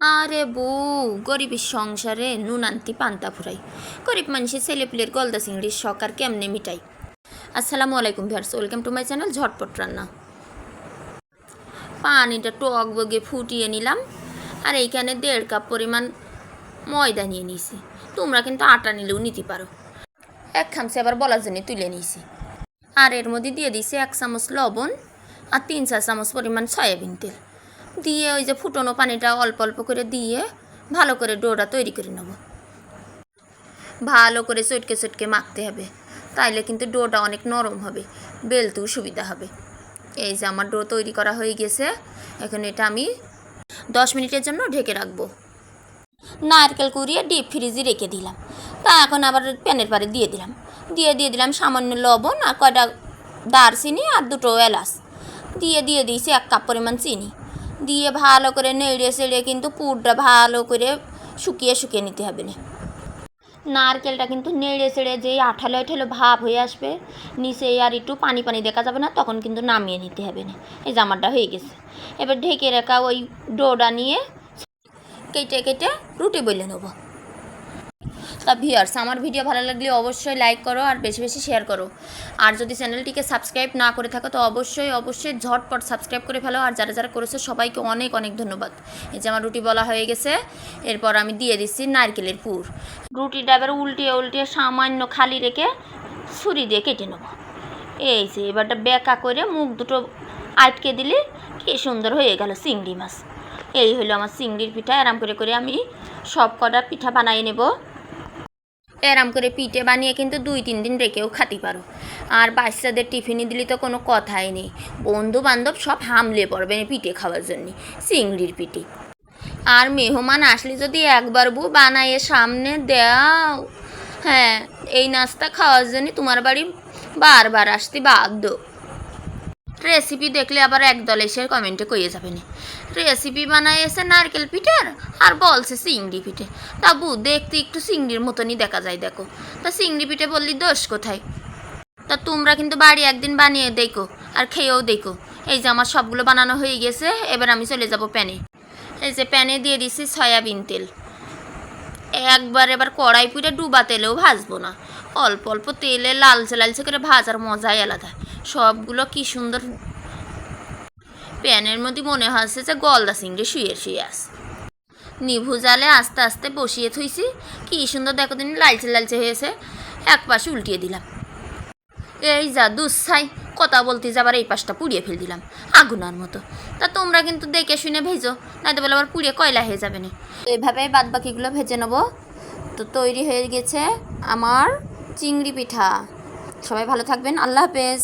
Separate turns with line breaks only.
আরে বউ, গরিবের সংসারে নুন আনতি পান্তা ফুরাই। গরিব মানুষের ছেলেপুলের গলদা চিংড়ির শখ আর কেমনে মিটাই? আসসালামু আলাইকুম viewers welcome to my channel ঝটপট রান্না। পানিটা টক বগে ফুটিয়ে নিলাম, আর এইখানে দেড় কাপ পরিমাণ ময়দা নিয়ে নিয়েছি। তোমরা কিন্তু আটা নিলেও নিতে পারো। এক খামচে আবার বলার জন্য তুলে নিয়েছি। আর এর মধ্যে দিয়ে দিয়েছি এক চামচ লবণ আর তিন চার চামচ পরিমাণ সয়াবিন তেল। দিয়ে ওই যে ফুটনো পানিটা অল্প অল্প করে দিয়ে ভালো করে ডোটা তৈরি করে নেব। ভালো করে চটকে চটকে মাখতে হবে। তাইলে কিন্তু ডোটা অনেক নরম হবে, বেলতেও সুবিধা হবে। এই যে আমার ডো তৈরি করা হয়ে গেছে। এখন এটা আমি দশ মিনিটের জন্য ঢেকে রাখব। নারকেল কুড়িয়ে ডিপ ফ্রিজে রেখে দিলাম। তা এখন আবার প্যানের পারে দিয়ে দিলাম। দিয়ে দিয়ে দিলাম সামান্য লবণ আর কয়টা দারচিনি আর দুটো এলাচ। দিয়ে দিয়ে দিয়েছি এক কাপ পরিমাণ চিনি। দিয়ে ভালো করে নেড়ে সেড়ে কিন্তু পুরটা ভালো করে শুকিয়ে শুকিয়ে নিতে হবে না। নারকেলটা কিন্তু নেড়ে সেড়ে যেই আঠালো আঠালো ভাব হয়ে আসবে, নিচে আর একটু পানি পানি দেখা যাবে না, তখন কিন্তু নামিয়ে নিতে হবে না। এই জামাটা হয়ে গেছে। এবার ঢেকে রাখা ওই ডোডা নিয়ে কেটে কেটে রুটি বলে নেব। তা ভিউয়ার্স আমার ভিডিও ভালো লাগলে অবশ্যই লাইক করো আর বেশি বেশি শেয়ার করো। আর যদি চ্যানেলটিকে সাবস্ক্রাইব না করে থাকো, তো অবশ্যই অবশ্যই ঝটপট সাবস্ক্রাইব করে ফেলো। আর যারা যারা করেছে, সবাইকে অনেক অনেক ধন্যবাদ। এই যে আমার রুটি বলা হয়ে গেছে। এরপর আমি দিয়ে দিচ্ছি নারকেলের পুর। রুটিটা এবার উল্টিয়ে উল্টিয়ে সামান্য খালি রেখে ছুরি দিয়ে কেটে নেব। এই যে এবারটা বেঁকা করে মুখ দুটো আটকে দিলে কি সুন্দর হয়ে গেল চিংড়ি মাছ। এই হলো আমার চিংড়ির পিঠা। আরাম করে করে আমি সব কটা পিঠা বানিয়ে নেব। এরাম করে পিঠে বানিয়ে কিন্তু দুই তিন দিন রেখেও খাতে পারো। আর বাচ্চাদের টিফিনে দিলে তো কোনো কথাই নেই। বন্ধু বান্ধব সব হামলে পড়বে পিঠে খাওয়ার জন্যে, চিংড়ির পিঠে। আর মেহমান আসলে যদি একবার বউ বানাইয়ে সামনে দেও হ্যাঁ এই নাস্তা খাওয়ার জন্য তোমার বাড়ি বারবার আসতে বাধ্য। রেসিপি দেখলে আবার একদল এসে কমেন্টে কইয়ে যাবে না। রেসিপি বানায় এসে নারকেল পিঠের আর বলছে চিংড়ি পিঠে। তা বু দেখতে একটু চিংড়ির মতনই দেখা যায়, দেখো। তা চিংড়ি পিঠে বললি দোষ কোথায়? তা তোমরা কিন্তু বাড়ি একদিন বানিয়ে দেখো আর খেয়েও দেখো। এই যে আমার সবগুলো বানানো হয়ে গেছে, এবার আমি চলে যাব প্যানে। এই যে প্যানে দিয়ে দিছি সয়াবিন তেল। একবার এবার কড়াই পুড়ে ডুবা তেলেও ভাজবো না। অল্প অল্প তেলে লালচে লালচে করে ভাজার মজাই আলাদা। সবগুলো কি সুন্দর প্যানের মধ্যে মনে হচ্ছে যে গলদা চিংড়ি শুয়ে শুয়ে আছে। নিভু জালে আস্তে আস্তে বসিয়ে থুইছি। কি সুন্দর দেখো দিন লালচে লালচে হয়েছে। এক পাশে উল্টিয়ে দিলাম। এই যা দুঃসাই কথা বলতে আবার এই পাশটা পুড়িয়ে ফেল দিলাম। আগুনার মতো। তা তোমরা কিন্তু দেখে শুনে ভেজো নয়তো বলে আবার পুড়িয়ে কয়লা হয়ে যাবে না। এভাবে বাদ বাকিগুলো ভেজে নেব। তো তৈরি হয়ে গেছে আমার চিংড়ি পিঠা। সবাই ভালো থাকবেন। আল্লাহ হাফেজ।